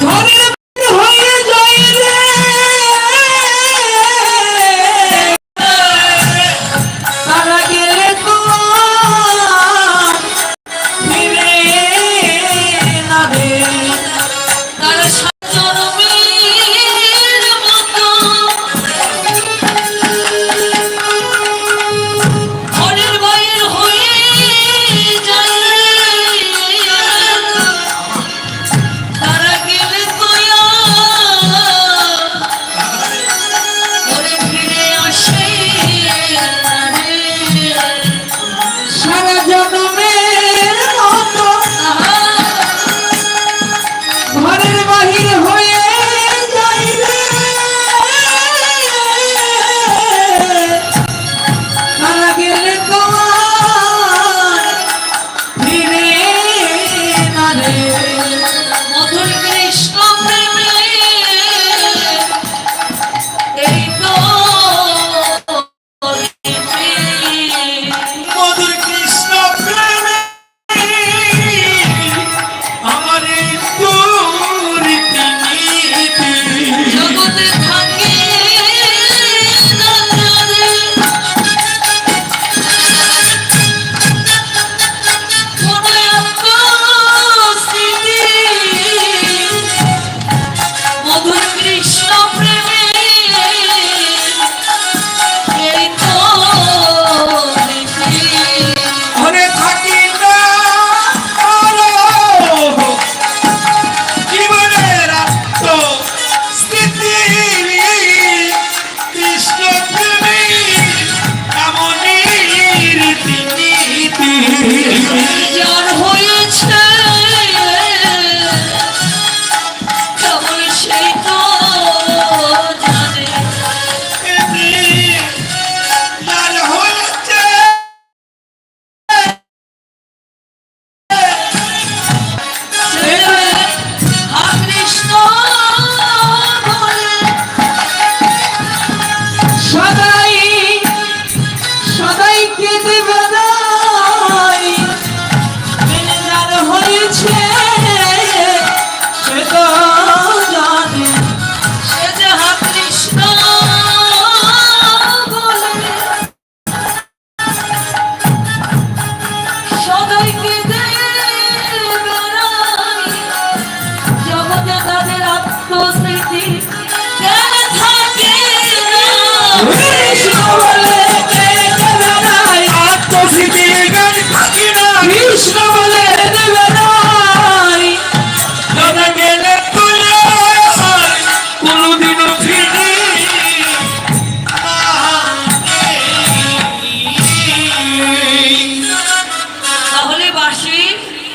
Come on.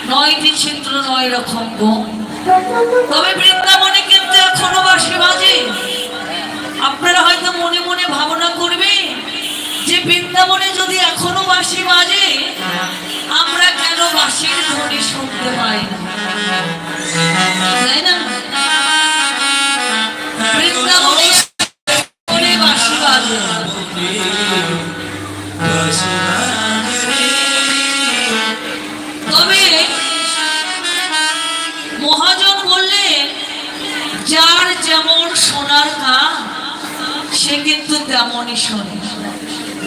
নয়টি ছিদ্র নয় রকম তবে বাসি বাজে আমরা কেন বাসির ধ্বনি শুনতে পাই তাই না? তবে মহাজন বললেন, যার যেমন সোনার কান, সে কিন্তু তেমনই শোনে।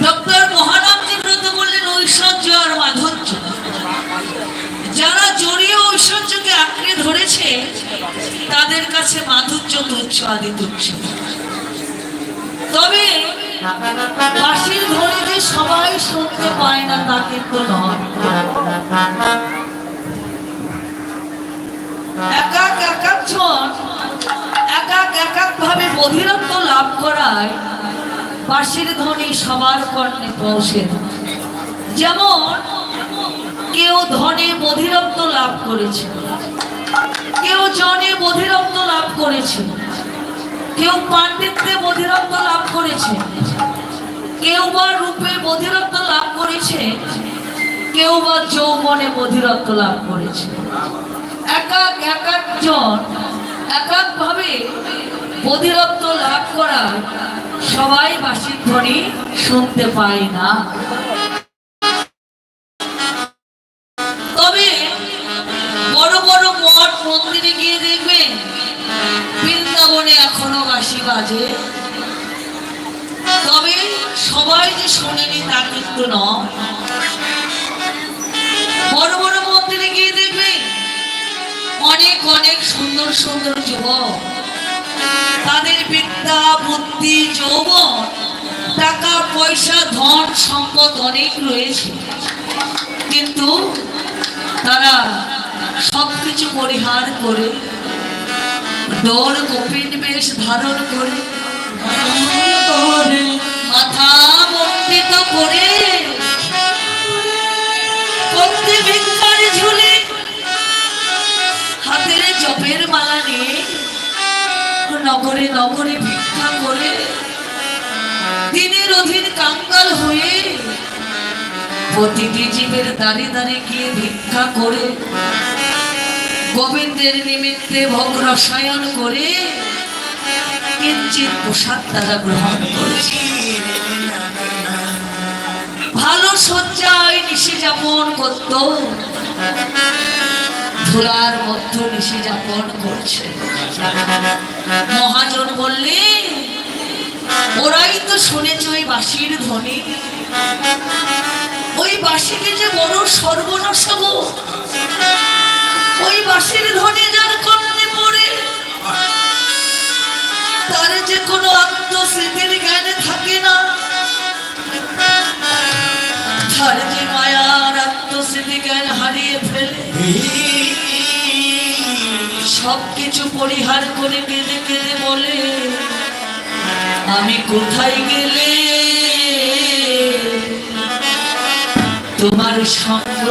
ডক্টর মহানামজি ব্রত বললেন ঐশ্বর্য আর মাধুর্য। যারা জড়িয়ে ঐশ্বর্যকে আঁকড়ে ধরেছে, তাদের কাছে মাধুর্য তুচ্ছ, আদি তুচ্ছ। তবে সবাই শুনতে পায় না, তা কিন্তু ভাবে লাভ করায় বাঁশির ধ্বনি সবার কর্ণে পৌঁছে না। যেমন কেউ ধনে বধিরত্ব লাভ করেছে, কেউ জনে বধিরত্ব লাভ করেছে, কেউ পাণ্ডিত্যে বধিরত্ব লাভ করেছে, কেউ বা রূপে বধিরত্ব লাভ করেছে, কেউ বা যৌবনে বধিরত্ব লাভ করেছে। এক এক এক একজন এক এক ভাবে বধিরত্ব লাভ করা সবাই বাসির ধ্বনি শুনতে পায় না। তবে বড় বড় মঠ মন্দিরে গিয়ে দেখবেন বৃন্দাবনে এখনও বাসি বাজে। তবে সবাই যে শোনেনি তা কিন্তু নয়। বড় বড় মন্দিরে গিয়ে দেখবে অনেক অনেক সুন্দর সুন্দর যুবক। তাদের বিদ্যা, বুদ্ধি, যৌবন, টাকা, পয়সা, ধন, সম্পদ অনেক রয়েছে। কিন্তু তারা সবকিছু পরিহার করে দৌড় কপিন বেশ ধারণ করে, মাথা করে হাতের জপের মালা নিয়ে নগরে নগরে ভিক্ষা করে, দিনের অধীন কাঙ্গাল হয়ে প্রতিটি জীবের দাঁড়ে দাঁড়ে গিয়ে ভিক্ষা করে, গোবিন্দের নিমিত্তে ভোগ রসায়ন করে কিঞ্চিত প্রসাদ তারা গ্রহণ করেছে। ভালো সজ্জায় নিশি যাপন করত, ধুলার মধ্য নিশি যাপন করছে। মহাজন বললে ওরাই তো শুনেছ ওই বাসির ধ্বনি। ওই বাঁশিকে যে বড় সর্বনাশ ওই বাসির ধ্বনি যার কর্ণে পড়ে, তার যে কোনো আত্মস্মৃতির জ্ঞানে থাকে না। তার যে মায়ার আত্মস্মৃতি জ্ঞান হারিয়ে ফেলে সব কিছু পরিহার করে কেঁদে কেঁদে বলে, আমি কোথায় গেলে? তোমার সঙ্গ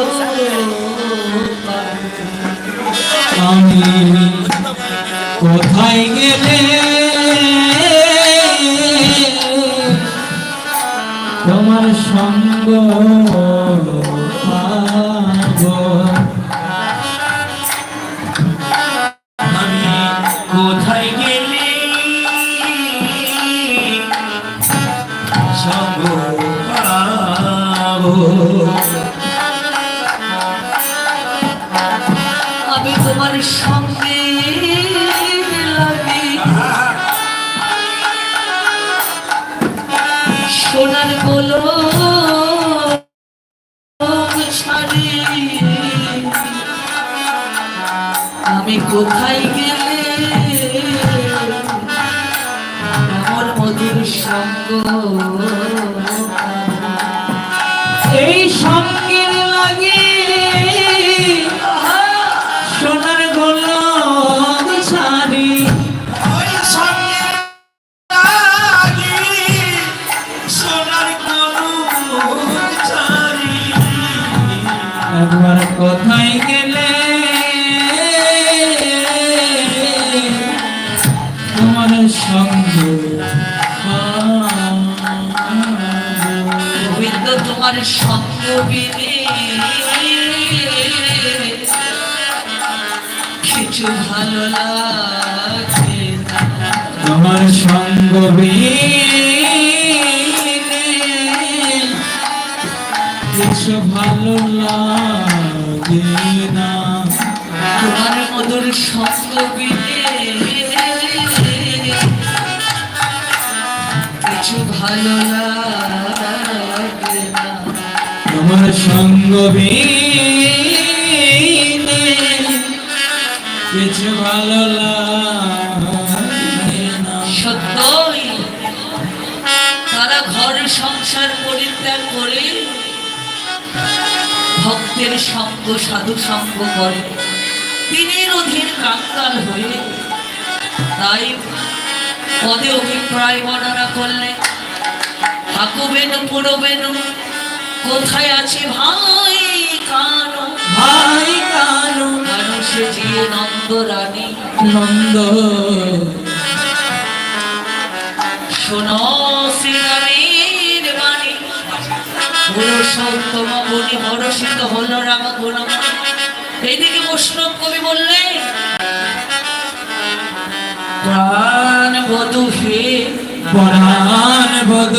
কোথায় গেলে? তোমার সঙ্গ আমি তোমার সঙ্গে সোনার বলো আমি কোথায় গেলে আমার মধুর সঙ্গ? সঙ্গ কিছু ভালো লাগে না। তোমার সঙ্গ কিছু ভালো লাগে না। তোমার মধুর সঙ্গ কিছু ভালো লাগে তোমার সঙ্গ কিছু ভালো সত্যই, তারা ঘর সংসার পরিত্যাগ করে, ভক্তের সঙ্গ, সাধু সঙ্গ করে। দিনের অধীন কাঙ্গাল হয়ে, তাই পদে অভিপ্রায় বর্ণনা করলে, হাকুবেন, পুরবেন কোথায় আছে ভাই কানো? ভাই কারণ মানুষে জিয়ে নন্দ রানী। নন্দ। শোনো শ্রীরামের বাণী। পুরুষোত্তম হরষিত হল রাম এইদিকে বৈষ্ণব কবি বললে প্রাণ বধূ হে। পরাণ বধ